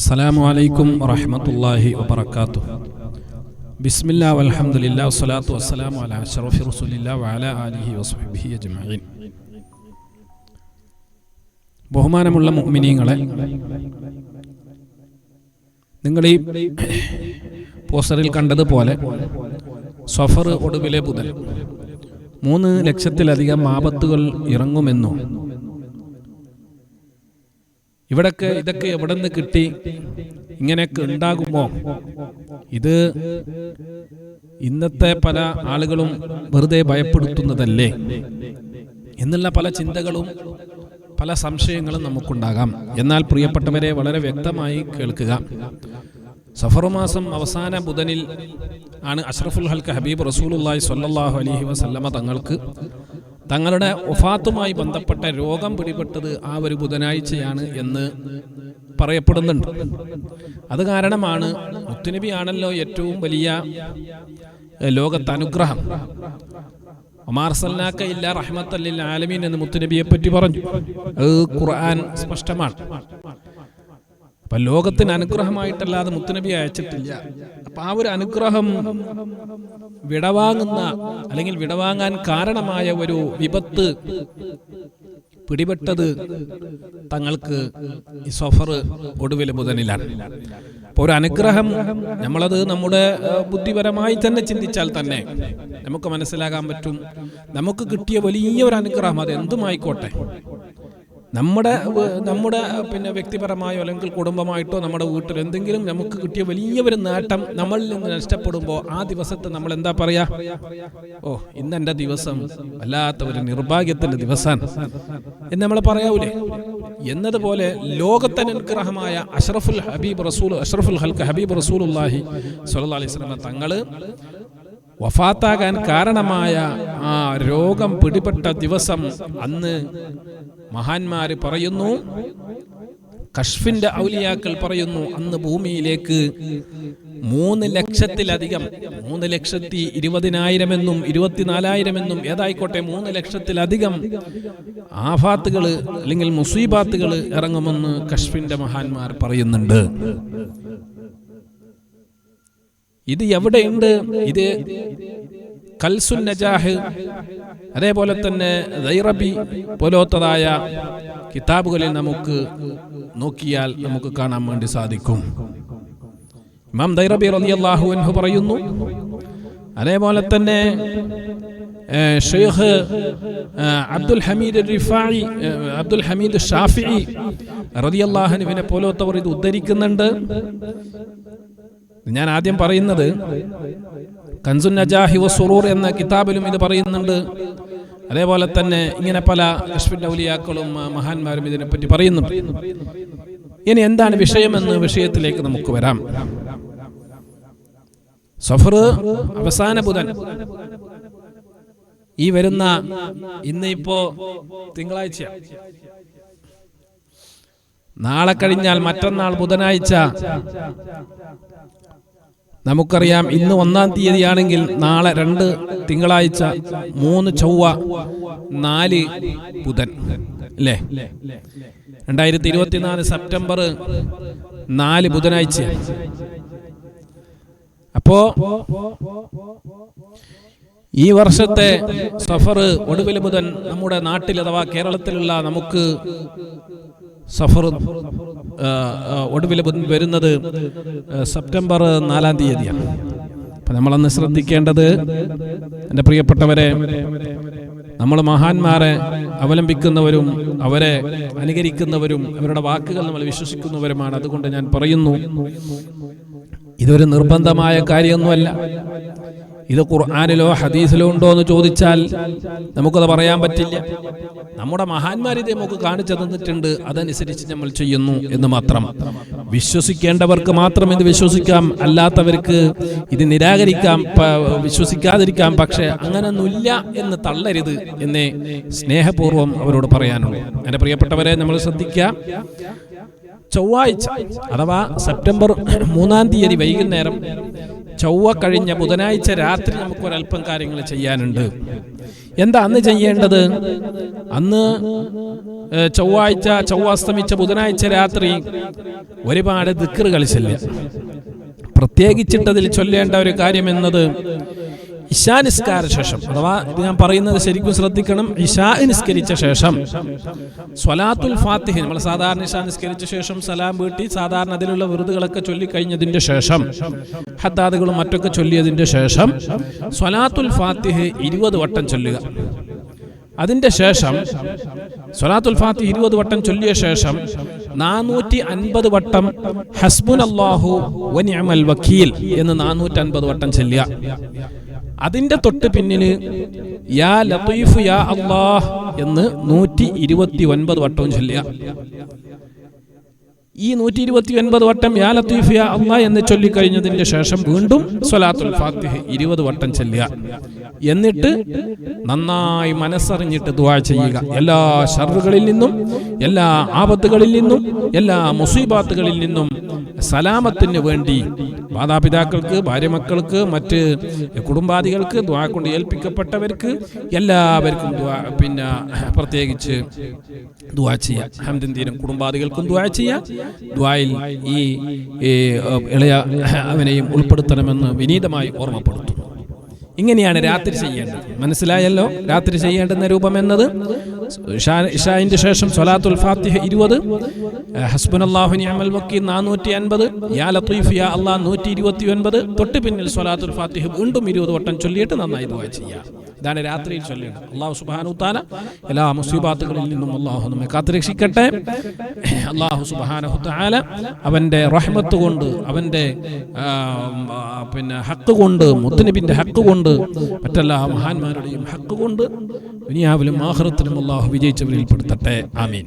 അസ്സലാമു അലൈക്കും വറഹമത്തല്ലാഹി വബർക്കാത്തു ബിസ്മില്ല വലഹമുല്ല വസ്സലാത്തു വസ്സലാമു അല അഷറഫി റസൂലില്ല വഅല ആലിഹി വസ്ഹബിഹി അജ്മഈൻ. ബഹുമാനമുള്ള മുഅ്മിനീങ്ങളെ നിങ്ങൾ ഈ പോസ്റ്ററിൽ കണ്ടതുപോലെ സഫർ ഒടുവിലെ ബുധൻ. മൂന്ന് ലക്ഷത്തിലധികം ആപത്തുകൾ ഇറങ്ങുമെന്നും ഇവിടൊക്കെ ഇതൊക്കെ എവിടെ നിന്ന് കിട്ടി? ഇങ്ങനെയൊക്കെ ഉണ്ടാകുമോ? ഇത് ഇന്നത്തെ പല ആളുകളും വെറുതെ ഭയപ്പെടുത്തുന്നതല്ലേ? എന്നുള്ള പല ചിന്തകളും പല സംശയങ്ങളും നമുക്കുണ്ടാകാം. എന്നാൽ പ്രിയപ്പെട്ടവരെ വളരെ വ്യക്തമായി കേൾക്കുക. സഫർ മാസം അവസാന ബുധനിൽ ആണ് അഷ്റഫുൽ ഹൽക്ക് ഹബീബ് റസൂൽ സ്വല്ലല്ലാഹു അലഹി വസല്ലമ തങ്ങൾക്ക് തങ്ങളുടെ ഒഫാത്തുമായി ബന്ധപ്പെട്ട രോഗം പിടിപെട്ടത് ആ ഒരു ബുധനാഴ്ചയാണ് എന്ന് പറയപ്പെടുന്നുണ്ട്. അത് കാരണമാണ് മുത്തുനബി ആണല്ലോ ഏറ്റവും വലിയ ലോകത്ത് അനുഗ്രഹം. ഒമാർ സല്ലാക്ക ഇല്ല റഹ്മത്തല്ലിൽ ആലമീൻ എന്ന് മുത്തുനബിയെ പറ്റി പറഞ്ഞു. അത് ഖുർആൻ സ്പഷ്ടമാണ്. അപ്പൊ ലോകത്തിന് അനുഗ്രഹമായിട്ടല്ലാതെ മുത്തുനബി അയച്ചിട്ടില്ല. അപ്പൊ ആ ഒരു അനുഗ്രഹം വിടവാങ്ങുന്ന അല്ലെങ്കിൽ വിടവാങ്ങാൻ കാരണമായ ഒരു വിപത്ത് പിടിപെട്ടത് തങ്ങൾക്ക് ഈ സഫർ ഒടുവിൽ ബുധനിലാണ് അപ്പോൾ ഒരു അനുഗ്രഹം നമ്മളത് നമ്മുടെ ബുദ്ധിപരമായി തന്നെ ചിന്തിച്ചാൽ തന്നെ നമുക്ക് മനസ്സിലാകാൻ പറ്റും. നമുക്ക് കിട്ടിയ വലിയ ഒരു അനുഗ്രഹം അത് എന്തുമായിക്കോട്ടെ നമ്മുടെ നമ്മുടെ പിന്നെ വ്യക്തിപരമായോ അല്ലെങ്കിൽ കുടുംബമായിട്ടോ നമ്മുടെ വീട്ടിൽ എന്തെങ്കിലും നമുക്ക് കിട്ടിയ വലിയൊരു നേട്ടം നമ്മളിൽ നിന്ന് നഷ്ടപ്പെടുമ്പോൾ ആ ദിവസത്തെ നമ്മൾ എന്താ പറയാ? ഓ ഇന്ന് എന്റെ ദിവസം വല്ലാത്ത ഒരു നിർഭാഗ്യത്തിന്റെ ദിവസമാണ് എന്ന് നമ്മൾ പറയാവൂലേ? എന്നതുപോലെ ലോകത്തനുഗ്രഹമായ അഷ്റഫുൽ ഹബീബ് റസൂൽ അഷ്റഫുൽ ഹൽക്ക് ഹബീബ് റസൂലുല്ലാഹി സ്വല്ലല്ലാഹി അലൈഹി വസല്ലം തങ്ങൾ വഫാത്താകാൻ കാരണമായ ആ രോഗം പിടിപെട്ട ദിവസം അന്ന് മഹാന്മാര് പറയുന്നു കഷ്ഫിന്റെ ഔലിയാക്കൾ പറയുന്നു അന്ന് ഭൂമിയിലേക്ക് മൂന്ന് ലക്ഷത്തിലധികം മൂന്ന് ലക്ഷത്തി ഇരുപതിനായിരം എന്നും ഇരുപത്തിനാലായിരം എന്നും ഏതായിക്കോട്ടെ മൂന്ന് ലക്ഷത്തിലധികം ആഫാത്തുകൾ അല്ലെങ്കിൽ മുസീബാത്തുകൾ ഇറങ്ങുമെന്ന് കഷ്ഫിന്റെ മഹാന്മാർ പറയുന്നുണ്ട്. ഇത് എവിടെയുണ്ട്? ഇത് കൽസുൻ നജാഹ് അതേപോലെ തന്നെ ദൈറബി പോലോത്തതായ കിതാബുകളിൽ നമുക്ക് നോക്കിയാൽ നമുക്ക് കാണാൻ വേണ്ടി സാധിക്കും. ഇമാം ദൈറബി റളിയല്ലാഹു അൻഹു പറയുന്നു അതേപോലെ തന്നെ ഷെയ്ഖ് അബ്ദുൽ ഹമീദ് റിഫായി അബ്ദുൽ ഹമീദ് ഷാഫി റതിയല്ലാഹനുവിനെ പോലോത്തവർ ഇത് ഉദ്ധരിക്കുന്നുണ്ട്. ഞാൻ ആദ്യം പറയുന്നത് കൻസുൻ നജാഹി വസുറൂർ എന്ന കിതാബിലും ഇത് പറയുന്നുണ്ട്. അതേപോലെ തന്നെ ഇങ്ങനെ പല ലക്ഷ്മി ഔലിയാക്കളും മഹാന്മാരും ഇതിനെപ്പറ്റി പറയുന്നുണ്ട് ഇനി എന്താണ് വിഷയമെന്ന് വിഷയത്തിലേക്ക് നമുക്ക് വരാം. സഫർ അവസാന ബുധൻ. ഈ വരുന്ന ഇന്ന് ഇപ്പോ തിങ്കളാഴ്ച നാളെ കഴിഞ്ഞാൽ മറ്റന്നാൾ ബുധനാഴ്ച. നമുക്കറിയാം ഇന്ന് ഒന്നാം തീയതിയാണെങ്കിൽ നാളെ രണ്ട് തിങ്കളാഴ്ച മൂന്ന് ചൊവ്വ നാല് ബുധൻ. അല്ലേ? രണ്ടായിരത്തി ഇരുപത്തിനാല് സെപ്റ്റംബർ നാല് ബുധനാഴ്ച. അപ്പോ ഈ വർഷത്തെ സഫർ ഒടുവിൽ ബുധൻ നമ്മുടെ നാട്ടിൽ അഥവാ കേരളത്തിലുള്ള നമുക്ക് സഫർ ഒടുവിൽ വരുന്നത് സെപ്റ്റംബർ നാലാം തീയതിയാണ്. അപ്പം നമ്മളന്ന് ശ്രദ്ധിക്കേണ്ടത് എന്റെ പ്രിയപ്പെട്ടവരെ നമ്മൾ മഹാന്മാരെ അവലംബിക്കുന്നവരും അവരെ അനുകരിക്കുന്നവരും അവരുടെ വാക്കുകൾ നമ്മൾ വിശ്വസിക്കുന്നവരുമാണ്. അതുകൊണ്ട് ഞാൻ പറയുന്നു ഇതൊരു നിർബന്ധമായ കാര്യമൊന്നുമല്ല. ഇത് ഖുർആാനിലോ ഹദീസിലോ ഉണ്ടോ എന്ന് ചോദിച്ചാൽ നമുക്കത് പറയാൻ പറ്റില്ല. നമ്മുടെ മഹാന്മാർ ഇത് നമുക്ക് കാണിച്ചു തന്നിട്ടുണ്ട്. അതനുസരിച്ച് നമ്മൾ ചെയ്യുന്നു എന്ന് മാത്രം. വിശ്വസിക്കേണ്ടവർക്ക് മാത്രം ഇത് വിശ്വസിക്കാം. അല്ലാത്തവർക്ക് ഇത് നിരാകരിക്കാം വിശ്വസിക്കാതിരിക്കാം. പക്ഷെ അങ്ങനൊന്നുമില്ല എന്ന് തള്ളരുത് എന്നേ സ്നേഹപൂർവം അവരോട് പറയാനുള്ളൂ. എന്റെ പ്രിയപ്പെട്ടവരെ നമ്മൾ ശ്രദ്ധിക്കാം. ചൊവ്വാഴ്ച അഥവാ സെപ്റ്റംബർ മൂന്നാം തീയതി വൈകുന്നേരം ചൊവ്വ കഴിഞ്ഞ ബുധനാഴ്ച രാത്രി നമുക്ക് ഒരല്പം കാര്യങ്ങൾ ചെയ്യാനുണ്ട്. എന്താ അന്ന് ചെയ്യേണ്ടത്? അന്ന് ചൊവ്വാഴ്ച ചൊവ്വ അസ്തമിച്ച ബുധനാഴ്ച രാത്രി ഒരുപാട് ദിക്കറുകൾ ചെല്ലുക പ്രത്യേകിച്ചിട്ടതിൽ ചൊല്ലേണ്ട ഒരു കാര്യം എന്നത് ഇശാ നിസ്കാര ശേഷം അഥവാ ഇത് ഞാൻ പറയുന്നത് ശരിക്കും ശ്രദ്ധിക്കണം. ഇശാ നിസ്കരിച്ച ശേഷം. സ്വലാത്തുൽ ഫാത്തിഹ് നമ്മൾ സാധാരണ ഇശാ നിസ്കരിച്ച ശേഷം സലാം വീട്ടി സാധാരണ അതിലുള്ള വെറുതുകളൊക്കെ ചൊല്ലിക്കഴിഞ്ഞതിന്റെ ശേഷം ഹത്താദുകളും മറ്റൊക്കെ ചൊല്ലിയതിന്റെ ശേഷം സ്വലാത്തുൽ ഫാത്തിഹ് ഇരുപത് വട്ടം ചൊല്ലുക. അതിന്റെ ശേഷം സ്വലാത്തുൽ ഫാത്തി ഇരുപത് വട്ടം ചൊല്ലിയ ശേഷം നാനൂറ്റി അൻപത് വട്ടം ഹസ്ബുൻ അള്ളാഹു വനിയമൽ വക്കീൽ എന്ന് നാനൂറ്റി അൻപത് വട്ടം ചൊല്ലുക. അതിന്റെ തൊട്ട് പിന്നിൽ യാ ലത്തീഫ് യാ അള്ളാഹ് എന്ന് നൂറ്റി ഇരുപത്തി ഒൻപത് വട്ടവും ചൊല്ലുക. ഈ നൂറ്റി ഇരുപത്തി ഒൻപത് വട്ടം യാ ലത്തീഫ് യാ അള്ളാ എന്ന് ചൊല്ലിക്കഴിഞ്ഞതിന്റെ ശേഷം വീണ്ടും സ്വലാത്തുൽ ഫാത്തിഹ് ഇരുപത് വട്ടം ചൊല്ലുക. എന്നിട്ട് നന്നായി മനസ്സറിഞ്ഞിട്ട് ദുആ ചെയ്യുക. എല്ലാ ഷർറുകളിൽ നിന്നും എല്ലാ ആപത്തുകളിൽ നിന്നും എല്ലാ മുസീബാത്തുകളിൽ നിന്നും സലാമത്തിന് വേണ്ടി മാതാപിതാക്കൾക്ക് ഭാര്യമക്കൾക്ക് മറ്റ് കുടുംബാദികൾക്ക് ദ്വാ കൊണ്ട് ഏൽപ്പിക്കപ്പെട്ടവർക്ക് എല്ലാവർക്കും പിന്നെ പ്രത്യേകിച്ച് ദ്വാ ചെയ്യാം. ഹംദിനും കുടുംബാദികൾക്കും ദ്വാ ചെയ്യാം. ദ്വായിൽ ഈ ഇളയ അവനെയും ഉൾപ്പെടുത്തണമെന്ന് വിനീതമായി ഓർമ്മപ്പെടുത്തുന്നു. ഇങ്ങനെയാണ് രാത്രി ചെയ്യേണ്ടത്. മനസ്സിലായല്ലോ? രാത്രി ചെയ്യേണ്ടുന്ന രൂപം എന്നത് ഇഷാ- ഇഷായിന്റെ ശേഷം സൊലാത്തുൽ ഫാത്തിഹ ഇരുപത്. ഹസ്ബുനല്ലാഹു നിഅമൽ വക്കി നാനൂറ്റി അൻപത് യാ ലത്തീഫ് യാ അള്ളാഹ് നൂറ്റി ഇരുപത്തി ഒൻപത് തൊട്ട് പിന്നിൽ സൊലാത്തുൽ ഫാത്തിഹ വീണ്ടും ഇരുപത് വട്ടം ചൊല്ലിയിട്ട് നന്നായി ദുആ ചെയ്യാം. ഇതാണ് രാത്രിയിൽ ചൊല്ലേണ്ടത്. അള്ളാഹു താല എല്ലാ മുസീബാത്തുകളിൽ നിന്നും അള്ളാഹു നമ്മെ കാത്തുരക്ഷിക്കട്ടെ. അള്ളാഹു സുബ്ഹാനഹു തആല അവന്റെ റഹ്മത്ത് കൊണ്ട് ആ, പിന്നെ ഹക്ക് കൊണ്ട് മുത്തനബിന്റെ ഹക്ക് കൊണ്ട് മറ്റെല്ലാ മഹാന്മാരുടെയും ഹക്ക് കൊണ്ട് ദുനിയാവിലും ആഹ്റത്തിലും അള്ളാഹു വിജയിച്ചവരിൽ പെടുത്തട്ടെ. ആമീൻ.